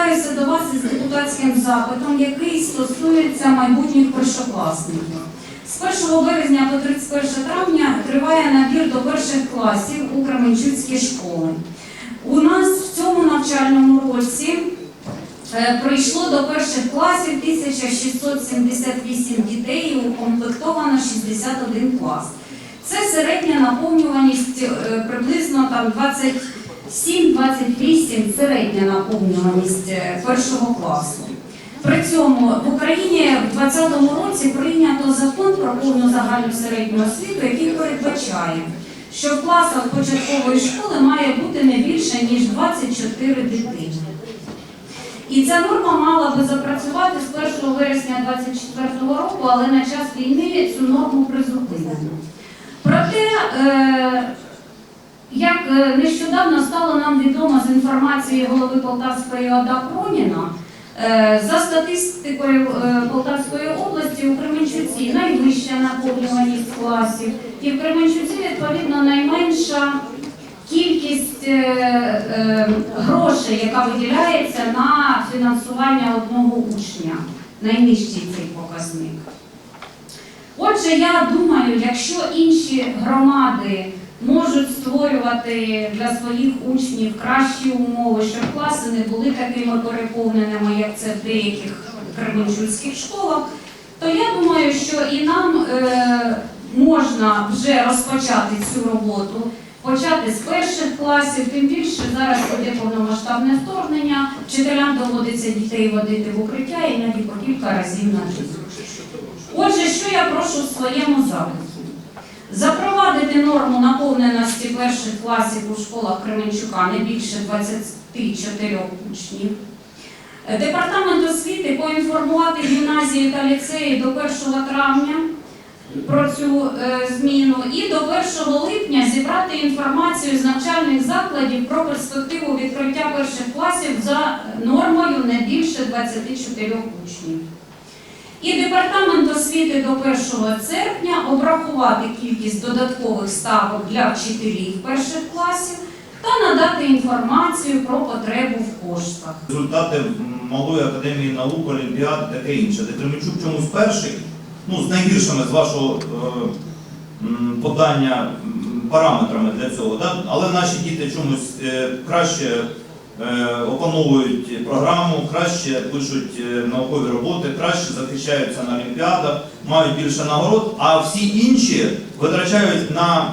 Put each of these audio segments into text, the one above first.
звертаюся до вас із депутатським запитом, який стосується майбутніх першокласників. З 1 березня по 31 травня триває набір до перших класів у Кременчуцькі школи. У нас в цьому навчальному році е, прийшло до перших класів 1678 дітей і укомплектовано 61 клас. Це середня наповнюваність е, приблизно там 27-28 середня наповнюваність е, першого класу. При цьому в Україні в 2020 році прийнято закон про повну загальну середню освіту, який передбачає, що в класах початкової школи має бути не більше ніж 24 дитини. І ця норма мала би запрацювати з 1 вересня 2024 року, але на час війни цю норму призупинено. Проте, е, як е, нещодавно стало нам відомо з інформації голови Полтавської ОДА Проніна, е, за статистикою е, Полтавської області у Кременчуці найвища наповнюваність класів, і в Кременчуці відповідно найменша кількість грошей, яка виділяється на фінансування одного учня. Найнижчий цей показник. Отже, я думаю, якщо інші громади можуть створювати для своїх учнів кращі умови, щоб класи не були такими переповненими, як це в деяких кременчуцьких школах, то я думаю, що і нам е, можна вже розпочати цю роботу, почати з перших класів, тим більше зараз буде повномасштабне вторгнення, вчителям доводиться дітей водити в укриття іноді по кілька разів на день. Отже, що я прошу в своєму запиті? Запровадити норму наповненості перших класів у школах Кременчука не більше 24 учнів. Е, Департамент освіти поінформувати гімназії та ліцеї до 1 травня про цю е, зміну і до 1 липня зібрати інформацію з навчальних закладів про перспективу відкриття перших класів за нормою не більше 24 учнів. І департамент освіти до 1 серпня обрахувати кількість додаткових ставок для вчителів перших класів та надати інформацію про потребу в коштах. Результати малої академії наук, олімпіад, таке інше. Де Кременчук чомусь перший, ну з найгіршими з вашого е, подання параметрами для цього. Да? Але наші діти чомусь е, краще опановують програму, краще пишуть е, наукові роботи, краще захищаються на олімпіадах, мають більше нагород, а всі інші витрачають на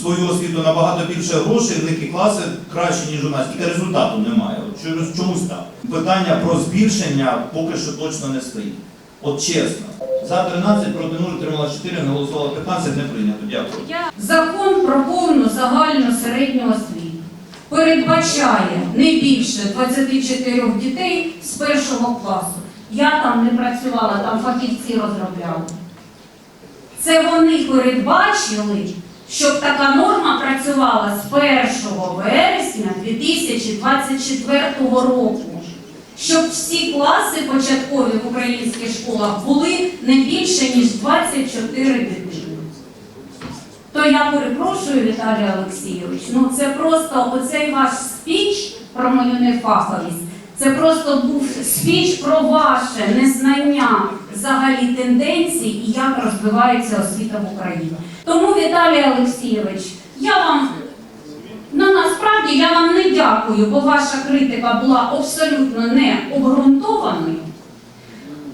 свою освіту набагато більше грошей, в них і класи краще, ніж у нас, тільки результату немає. От чомусь так. Питання про збільшення поки що точно не стоїть. От чесно. За 13 проти 0 тримала 4, не голосувала 15, не прийнято. Дякую. Закон про повну загальну середню освіту передбачає не більше 24 дітей з першого класу. Я там не працювала, там фахівці розробляли. Це вони передбачили, щоб така норма працювала з 1 вересня 2024 року. Щоб всі класи початкові в українських школах були не більше, ніж 24 дитини. То я перепрошую, Віталій Олексійович, ну це просто оцей ваш спіч про мою нефаховість. Це просто був спіч про ваше незнання взагалі тенденцій і як розвивається освіта в Україні. Тому, Віталій Олексійович, я вам ну насправді я вам не дякую, бо ваша критика була абсолютно не обґрунтованою.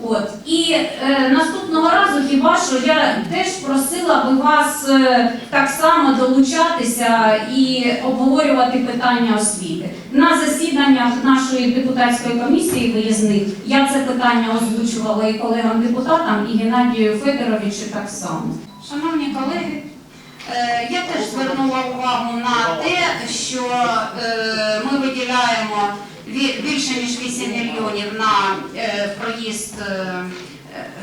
От і е, наступного разу хіба що я теж просила би вас е, так само долучатися і обговорювати питання освіти. На засіданнях нашої депутатської комісії виїзних я це питання озвучувала і колегам-депутатам, і Геннадію Федоровичу так само. Шановні колеги, Я теж звернула увагу на те, що е, ми виділяємо більше ніж 8 мільйонів на е, проїзд е, е,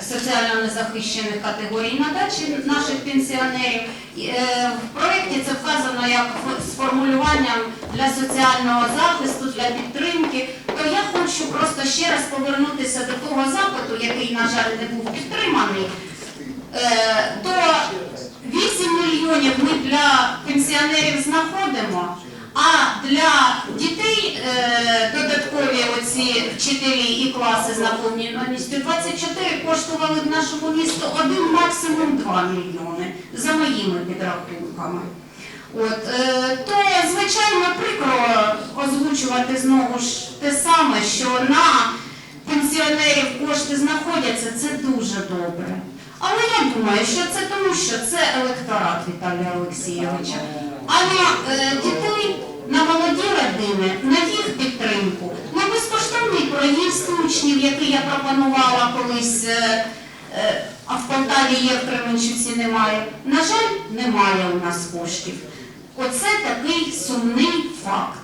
соціально незахищених категорій на дачі наших пенсіонерів. Е, В проєкті це вказано як ф- з формулюванням для соціального захисту, для підтримки. То я хочу просто ще раз повернутися до того запиту, який, на жаль, не був підтриманий. Е, То 8 мільйонів ми для пенсіонерів знаходимо, а для дітей е, додаткові оці вчителі і класи з наповненістю 24 коштували б нашому місту один, максимум 2 мільйони, за моїми підрахунками. Е, то, звичайно, прикро озвучувати знову ж те саме, що на пенсіонерів кошти знаходяться, це дуже добре. Але я думаю, що це тому, що це електорат Віталія Олексійовича. А на е, дітей, на молоді родини, на їх підтримку, на безкоштовний проїзд учнів, який я пропонувала колись, е, е, а в Полтаві є, в Кременчуці немає. На жаль, немає у нас коштів. Оце такий сумний факт.